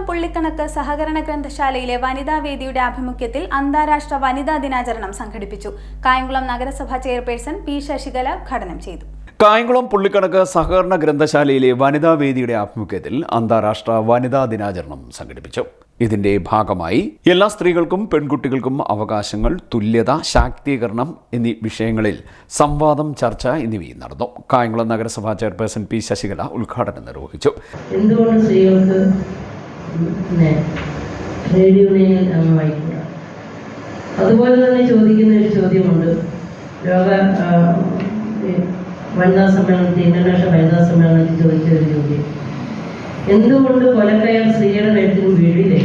കായംകുളം പുള്ളിക്കണക്ക് സഹകരണ ഗ്രന്ഥശാലയിലെ വനിതാ വേദിയുടെ ആഭിമുഖ്യത്തിൽ അന്താരാഷ്ട്ര വനിതാ ദിനാചരണം സംഘടിപ്പിച്ചു. കായംകുളം നഗരസഭ ചെയർപേഴ്സൺ പി ശശികല ഉദ്ഘാടനം ചെയ്തു. കായംകുളം പുള്ളിക്കണക്ക് സഹകരണ ഗ്രന്ഥശാലയിലെ വനിതാ വേദിയുടെ ആഭിമുഖ്യത്തിൽ അന്താരാഷ്ട്ര വനിതാ ദിനാചരണം സംഘടിപ്പിച്ചു. ഇതിന്റെ ഭാഗമായി എല്ലാ സ്ത്രീകൾക്കും പെൺകുട്ടികൾക്കും അവകാശങ്ങൾ തുല്യത ശാക്തീകരണം എന്നീ വിഷയങ്ങളിൽ സംവാദം ചർച്ച എന്നിവയും നടന്നു. കായംകുളം നഗരസഭാ ചെയർപേഴ്സൺ പി ശശികല ഉദ്ഘാടനം നിർവഹിച്ചു. എന്തുകൊണ്ട് സ്ത്രീകൾക്ക് പിന്നെ ട്രേഡ് യൂണിയനിൽ അംഗമായിക്കൂടാ അതുപോലെ തന്നെ ചോദിക്കുന്ന ഒരു ചോദ്യമുണ്ട്. ലോക വനിതാ സമ്മേളനത്തിൽ ഇന്റർനാഷണൽ വനിതാ സമ്മേളനത്തിൽ ചോദിച്ച ഒരു ചോദ്യം. എന്തുകൊണ്ട് കൊലക്കയർ സ്ത്രീയുടെ കഴുത്തിന് വീഴില്ലേ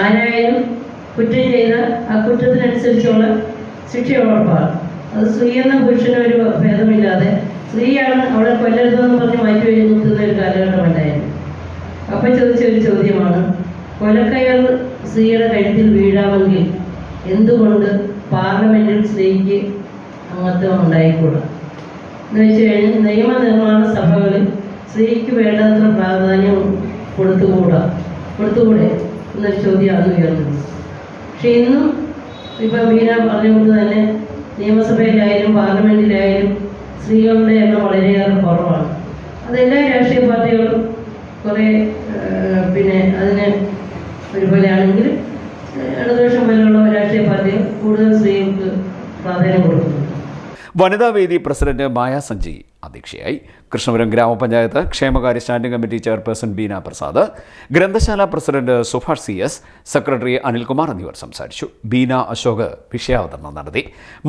ആരായാലും കുറ്റം ചെയ്ത ആ കുറ്റത്തിനനുസരിച്ചുള്ള ശിക്ഷ ഉറപ്പാണ് അത് സ്ത്രീ എന്ന പുരുഷന് ഒരു ഭേദമില്ലാതെ സ്ത്രീയാണ് അവളെ കൊല്ലരുതെന്ന് പറഞ്ഞ് മാറ്റി വഴി നിർത്തുന്ന ഒരു കാലഘട്ടമല്ലായിരുന്നു. അപ്പം ചോദിച്ച ഒരു ചോദ്യമാണ്. കൊലക്കയർ സ്ത്രീയുടെ കഴുത്തിൽ വീഴാമെങ്കിൽ എന്തുകൊണ്ട് പാർലമെന്റിൽ സ്ത്രീക്ക് അംഗത്വം ഉണ്ടായിക്കൂടാ? എന്ന് നിയമനിർമ്മാണ സഭകളിൽ സ്ത്രീക്ക് വേണ്ടത്ര പ്രാധാന്യം കൊടുത്തുകൂടാ? കൊടുത്തുകൂടെ? എന്നൊരു ചോദ്യമാണ് ഉയർന്നത്. പക്ഷെ ഇന്നും ഇപ്പം മീന പറഞ്ഞുകൊണ്ട് തന്നെ നിയമസഭയിലായാലും പാർലമെന്റിലായാലും സ്ത്രീകളുടെ എണ്ണം വളരെയേറെ കുറവാണ്. അതെല്ലാ രാഷ്ട്രീയ പാർട്ടികളും കുറേ പിന്നെ അതിന് ഒരുപോലെയാണെങ്കിൽ ഇടതുപക്ഷം പോലെയുള്ള രാഷ്ട്രീയ പാർട്ടികൾ കൂടുതൽ സ്ത്രീകൾക്ക് പ്രാധാന്യം കൊടുക്കുന്നു. വനിതാ വേദി പ്രസിഡന്റ് മായ സഞ്ജയ് അധ്യക്ഷയായി. കൃഷ്ണപുരം ഗ്രാമപഞ്ചായത്ത് ക്ഷേമകാര്യ standing committee chairperson Beena Prasad ഗ്രന്ഥശാല president Subhash C S secretary Anilkumar എന്നിവർ സംസാരിച്ചു. ബീന അശോക് വിഷയാവതരണം നടത്തി.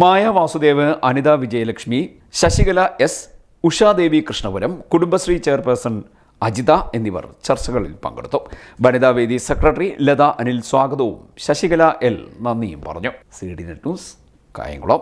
മായ വാസുദേവ് അനിത വിജയലക്ഷ്മി ശശികല എസ് ഉഷാദേവി കൃഷ്ണപുരം കുടുംബശ്രീ ചെയർപേഴ്സൺ അജിത എന്നിവർ ചർച്ചകളിൽ പങ്കെടുത്തു. വനിതാ വേദി സെക്രട്ടറി ലത അനിൽ സ്വാഗതവും ശശികല എൽ നന്ദിയും പറഞ്ഞു. C D net news Kayamkulam.